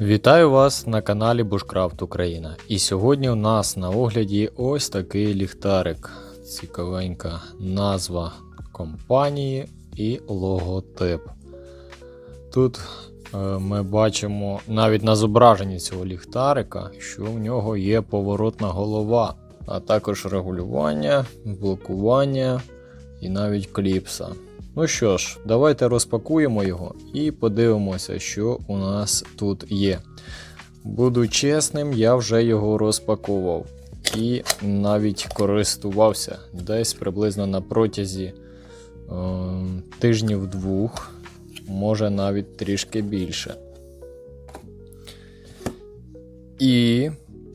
Вітаю вас на каналі Bushcraft Україна. І сьогодні у нас на огляді ось такий ліхтарик. Цікавенька назва компанії і логотип. Тут е, ми бачимо навіть на зображенні цього ліхтарика, що в нього є поворотна голова, а також регулювання, блокування і навіть кліпса. Ну що ж, давайте розпакуємо його і подивимося, що у нас тут є. Буду чесним, я вже його розпаковував і навіть користувався десь приблизно на протязі е, тижнів двох, може навіть трішки більше. І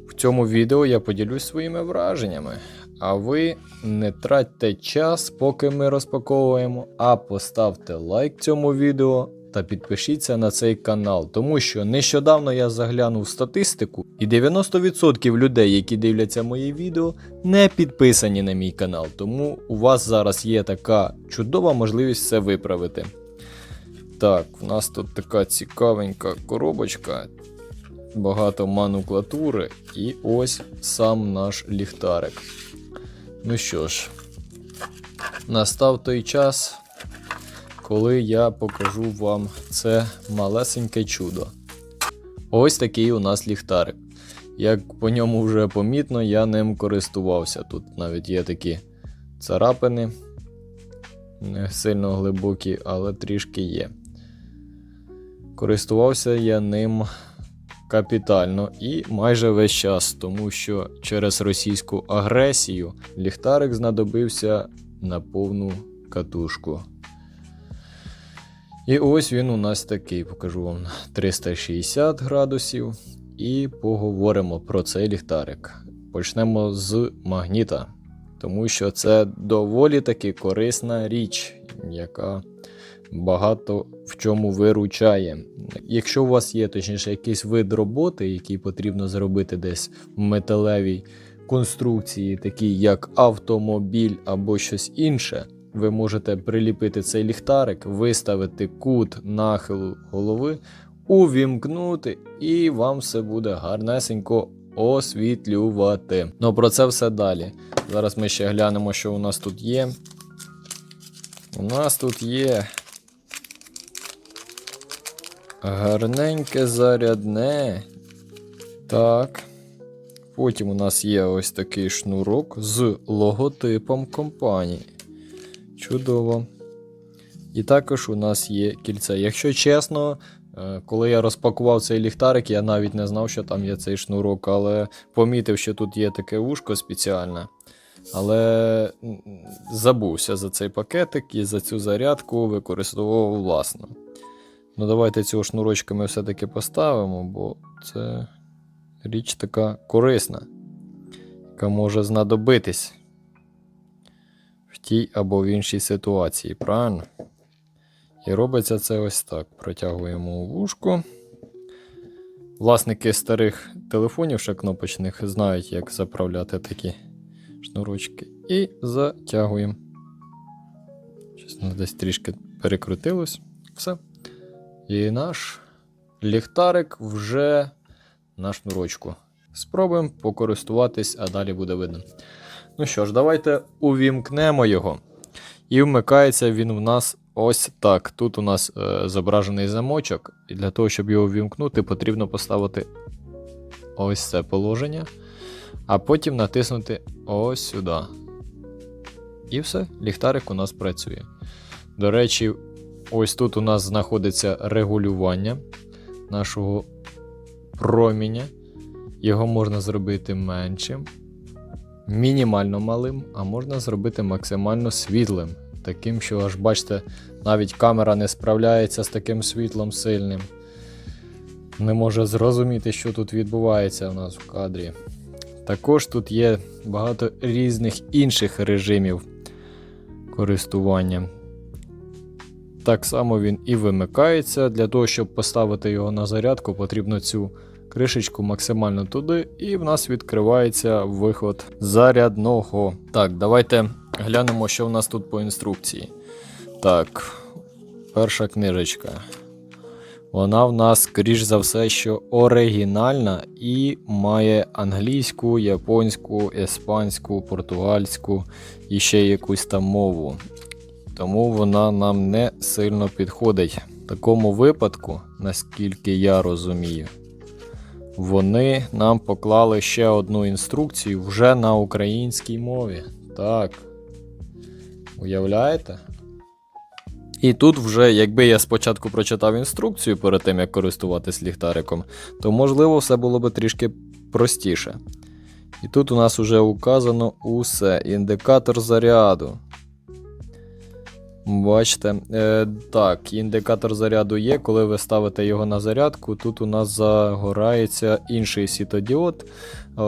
в цьому відео я поділюсь своїми враженнями. А ви не тратьте час, поки ми розпаковуємо, а поставте лайк цьому відео та підпишіться на цей канал, тому що нещодавно я заглянув статистику, і 90% людей, які дивляться мої відео, не підписані на мій канал. Тому у вас зараз є така чудова можливість все виправити. Так, в нас тут така цікавенька коробочка, багато мануклатури, і ось сам наш ліхтарик. Ну що ж, настав той час, коли я покажу вам це малесеньке чудо. Ось такий у нас ліхтарик. Як по ньому вже помітно, я ним користувався. Тут навіть є такі царапини, не сильно глибокі, але трішки є. Користувався я ним капітально і майже весь час, тому що через російську агресію ліхтарик знадобився на повну катушку. І ось він у нас такий, покажу вам 360 градусів. І поговоримо про цей ліхтарик. Почнемо з магніта, тому що це доволі таки корисна річ, яка багато в чому виручає. Якщо у вас є точніше якийсь вид роботи, який потрібно зробити десь в металевій конструкції, такій як автомобіль або щось інше, ви можете приліпити цей ліхтарик, виставити кут нахилу голови, увімкнути, і вам все буде гарнесенько освітлювати. Ну про це все далі. Зараз ми ще глянемо, що у нас тут є. У нас тут є Гарненьке зарядне. Так. Потім у нас є ось такий шнурок з логотипом компанії. Чудово. І також у нас є кільце. Якщо чесно, е, коли я розпакував цей ліхтарик, я навіть не знав, що там є цей шнурок, але помітив, що тут є таке вушко спеціальне. Але забувся за цей пакетик і за цю зарядку використовував власно. Ну, давайте цього шнурочка ми все-таки поставимо, бо це річ така корисна, яка може знадобитись в тій або в іншій ситуації, правильно? І робиться це ось так. Протягуємо вушку. Власники старих телефонів ще кнопочних знають, як заправляти такі шнурочки. І затягуємо. У десь трішки перекрутилось. Все. І наш ліхтарик вже на шнурочку. Спробуємо покористуватись, а далі буде видно. Ну що ж, давайте увімкнемо його. І вмикається він в нас ось так. Тут у нас е, зображений замочок, і для того, щоб його вімкнути, потрібно поставити ось це положення, а потім натиснути ось сюди. І все, ліхтарик у нас працює. До речі, Ось тут у нас знаходиться регулювання нашого проміння. Його можна зробити меншим, мінімально малим, а можна зробити максимально світлим. Таким, що аж бачите, навіть камера не справляється з таким світлом сильним. Не може зрозуміти, що тут відбувається у нас в кадрі. Також тут є багато різних інших режимів користування. Так само він і вимикається. Для того, щоб поставити його на зарядку, потрібно цю кришечку максимально туди, і в нас відкривається виход зарядного. Так, давайте глянемо, що в нас тут по інструкції. Так, перша книжечка. Вона в нас, скоріш за все, що оригінальна і має англійську, японську, іспанську, португальську і ще якусь там мову. Тому вона нам не сильно підходить. В такому випадку, наскільки я розумію, вони нам поклали ще одну інструкцію вже на українській мові. Так. Уявляєте? І тут вже, якби я спочатку прочитав інструкцію перед тим, як користуватись ліхтариком, то можливо все було би трішки простіше. І тут у нас вже указано усе. Індикатор заряду. Бачите, е, так, індикатор заряду є. Коли ви ставите його на зарядку, тут у нас загорається інший світодіод. Е,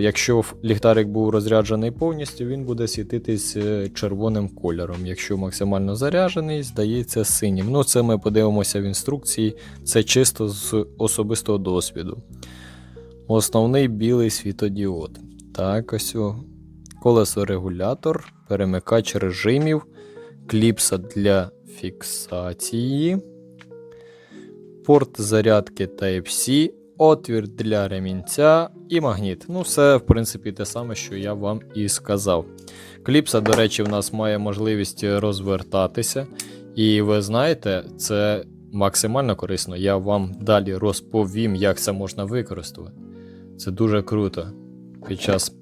якщо ліхтарик був розряджений повністю, він буде світитись е, червоним кольором. Якщо максимально заряджений, здається синім. Ну, це ми подивимося в інструкції, це чисто з особистого досвіду. Основний білий світодіод. Так, ось о. колесорегулятор, перемикач режимів, кліпса для фіксації, порт зарядки Type-C, отвір для ремінця і магніт. Ну, все, в принципі, те саме, що я вам і сказав. Кліпса, до речі, в нас має можливість розвертатися. І ви знаєте, це максимально корисно. Я вам далі розповім, як це можна використовувати. Це дуже круто під час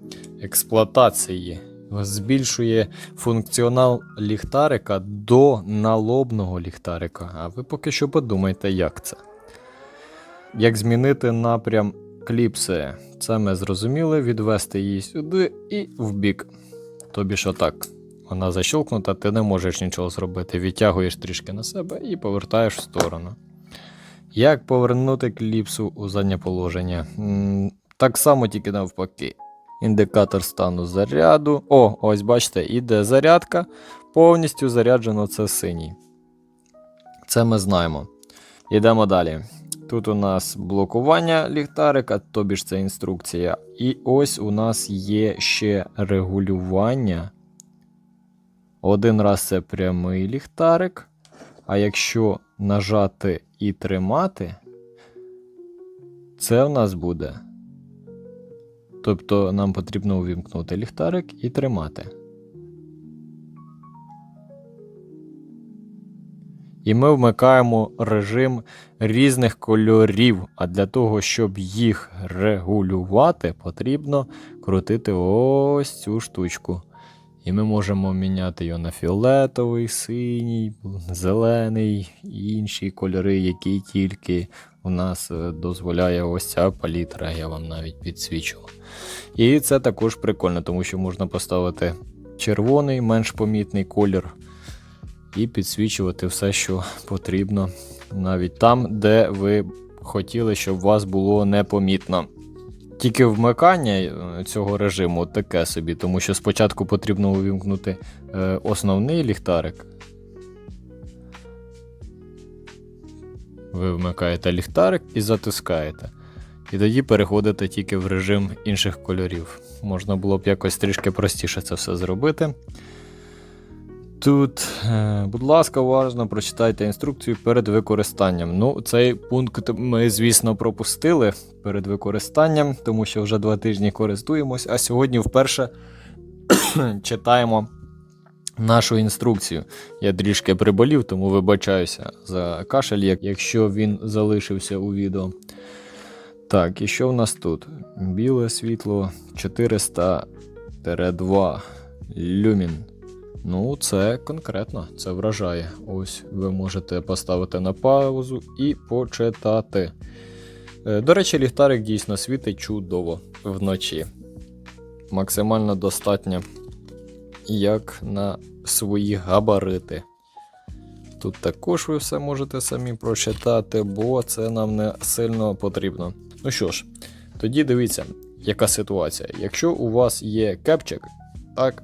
експлуатації. Збільшує функціонал ліхтарика до налобного ліхтарика. А ви поки що подумайте, як це. Як змінити напрям кліпси? Це ми зрозуміли, відвести її сюди і вбік. Тобі що так. Вона защелкнута, ти не можеш нічого зробити. Відтягуєш трішки на себе і повертаєш в сторону. Як повернути кліпсу у заднє положення? Так само, тільки навпаки. Індикатор стану заряду. О, ось бачите, іде зарядка. Повністю заряджено це синій. Це ми знаємо. Йдемо далі. Тут у нас блокування ліхтарика, тобі ж це інструкція. І ось у нас є ще регулювання. Один раз це прямий ліхтарик. А якщо нажати і тримати, це в нас буде. Тобто нам потрібно увімкнути ліхтарик і тримати. І ми вмикаємо режим різних кольорів. А для того, щоб їх регулювати, потрібно крутити ось цю штучку. І ми можемо міняти його на фіолетовий, синій, зелений і інші кольори, які тільки у нас е, дозволяє ось ця палітра, я вам навіть підсвічу. І це також прикольно, тому що можна поставити червоний, менш помітний колір, і підсвічувати все, що потрібно, навіть там, де ви хотіли, щоб вас було непомітно. Тільки вмикання е, цього режиму таке собі, тому що спочатку потрібно увімкнути е, основний ліхтарик. Ви вмикаєте ліхтарик і затискаєте. І тоді переходите тільки в режим інших кольорів. Можна було б якось трішки простіше це все зробити. Тут, е, будь ласка, уважно прочитайте інструкцію перед використанням. Ну, цей пункт ми, звісно, пропустили перед використанням, тому що вже два тижні користуємось, а сьогодні вперше читаємо нашу інструкцію. Я трішки приболів, тому вибачаюся за кашель, якщо він залишився у відео. Так, і що в нас тут? Біле світло 400-2 люмін. Ну, це конкретно, це вражає. Ось ви можете поставити на паузу і почитати. Е, До речі, ліхтарик дійсно світить чудово вночі. Максимально достатньо, як на свої габарити. Тут також ви все можете самі прочитати, бо це нам не сильно потрібно. Ну що ж, тоді дивіться, яка ситуація. Якщо у вас є кепчик, так,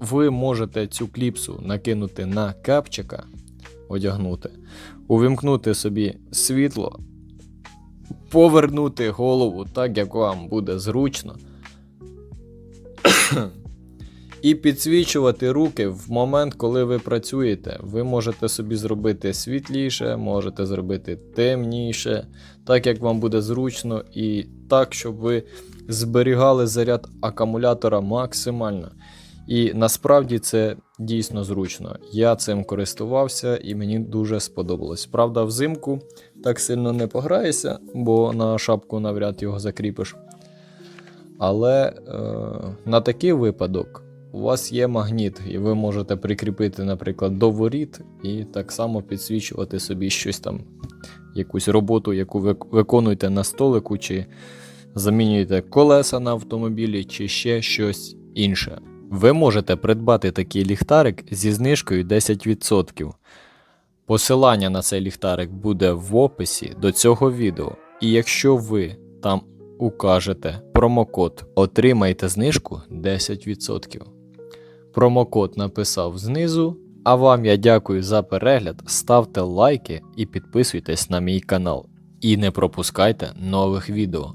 ви можете цю кліпсу накинути на кепчика, одягнути, увімкнути собі світло, повернути голову так, як вам буде зручно. І підсвічувати руки в момент, коли ви працюєте. Ви можете собі зробити світліше, можете зробити темніше, так як вам буде зручно, і так, щоб ви зберігали заряд акумулятора максимально. І насправді це дійсно зручно. Я цим користувався і мені дуже сподобалось. Правда, взимку так сильно не пограєшся, бо на шапку навряд його закріпиш. Але е, на такий випадок у вас є магніт, і ви можете прикріпити, наприклад, до воріт і так само підсвічувати собі щось там, якусь роботу, яку ви виконуєте на столику, чи замінюєте колеса на автомобілі, чи ще щось інше. Ви можете придбати такий ліхтарик зі знижкою 10%. Посилання на цей ліхтарик буде в описі до цього відео. І якщо ви там укажете промокод, отримаєте знижку 10%. Промокод написав знизу. А вам я дякую за перегляд, ставте лайки і підписуйтесь на мій канал. І не пропускайте нових відео.